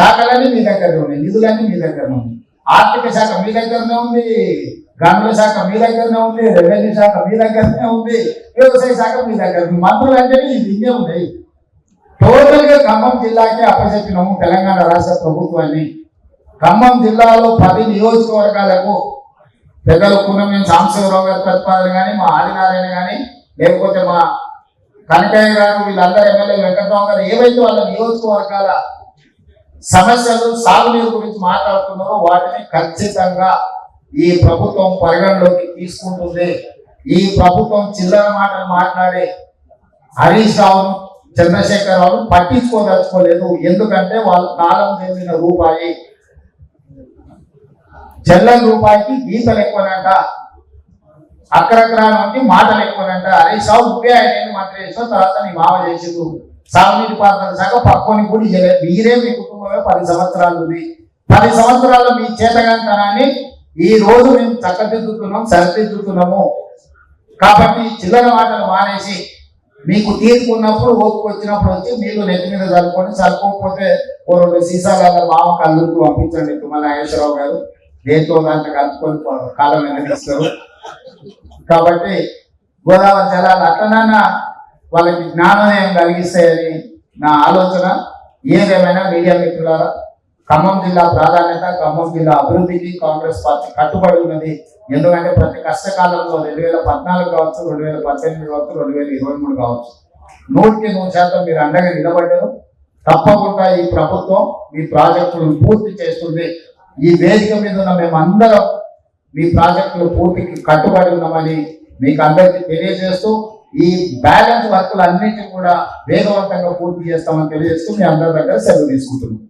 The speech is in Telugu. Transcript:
శాఖలన్నీ మీ దగ్గరనే ఉన్నాయి. నిధులన్నీ మీ దగ్గరనే ఉన్నాయి. ఆర్థిక శాఖ మీ దగ్గరనే ఉంది. గనుల శాఖ మీ దగ్గరనే ఉంది. రెవెన్యూ శాఖ మీ దగ్గరనే ఉంది. వ్యవసాయ శాఖ మీ దగ్గర ఉంది. మంత్రులు అంటే ఇవే ఉన్నాయి. టోటల్గా ఖమ్మం జిల్లాకే అప్పచెప్పినాము తెలంగాణ రాష్ట్ర ప్రభుత్వాన్ని. ఖమ్మం జిల్లాలో పది నియోజకవర్గాలకు పెద్దలు కూనమేం సాంబశివరావు గారి ప్రతిపాదన కానీ మా ఆదినారాయణ కానీ లేకపోతే మా కనకయ్య గారు వీళ్ళందరూ ఎమ్మెల్యే వెంకటరావు గారు ఏవైతే వాళ్ళ నియోజకవర్గాల సమస్యలు సాగునీరు గురించి మాట్లాడుతున్నారో వాటిని ఖచ్చితంగా ఈ ప్రభుత్వం పరిగణలోకి తీసుకుంటుంది. ఈ ప్రభుత్వం చిల్లర మాటలు మాట్లాడే హరీష్ రావును చంద్రశేఖర్ రావును పట్టించుకోదలుచుకోలేదు. ఎందుకంటే వాళ్ళ కాలం చెందిన రూపాయి. చెల్లని రూపాయికి గీతలు ఎక్కువనంట. అగ్రగ్రహానికి మాటలు ఎక్కువనంట. హరీష్ రావు నువ్వే ఆయన మంత్రి చేసిన తర్వాత నీ మామ చేసిండు. సాగునీటి పాత్రల శాఖ పక్కని కూడా చేయలేదు మీరే మీ కుటుంబమే పది సంవత్సరాలు ఉంది పది సంవత్సరాల్లో మీ చేతగాంతనాన్ని ఈ రోజు మేము చక్కదిద్దుతున్నాం సరిదిద్దుతున్నాము. కాబట్టి చిల్లర మాటలు మానేసి మీకు తీర్పున్నప్పుడు ఓపిక వచ్చినప్పుడు వచ్చి మీరు నెత్తి మీద చదువుకొని చదువుకోకపోతే ఓ రెండు సీసాలు అలా మామ కళ్ళుకు పంపించండి తుమ్మల నాగేశ్వరరావు గారు. దేంతో దాంట్లో కలుపుకొని కాలం వెనకిస్తారు కాబట్టి గోదావరి జలాలు అట్లనైనా వాళ్ళకి జ్ఞానోదయం కలిగిస్తాయని నా ఆలోచన. ఏదేమైనా మీడియా మిత్రులారా ఖమ్మం జిల్లా ప్రాధాన్యత ఖమ్మం జిల్లా అభివృద్ధికి కాంగ్రెస్ పార్టీ కట్టుబడి ఉన్నది. ఎందుకంటే ప్రతి కష్టకాలంలో రెండు వేల పద్నాలుగు కావచ్చు రెండు వేల పద్దెనిమిది కావచ్చు రెండు వేల ఇరవై మూడు కావచ్చు. నూటికి నూరు శాతం మీరు అండగా నిలబడ్డారు. తప్పకుండా ఈ ప్రభుత్వం మీ ప్రాజెక్టులను పూర్తి చేస్తుంది. ఈ వేదిక మీద ఉన్న మేమందరం మీ ప్రాజెక్టులు పూర్తికి కట్టుబడి ఉన్నామని మీకు అందరికీ తెలియజేస్తూ ఈ బ్యాలెన్స్ వర్కులు అన్నింటినీ కూడా వేగవంతంగా పూర్తి చేస్తామని తెలియజేస్తూ మీ అందరి దగ్గర సెలవు తీసుకుంటున్నాం.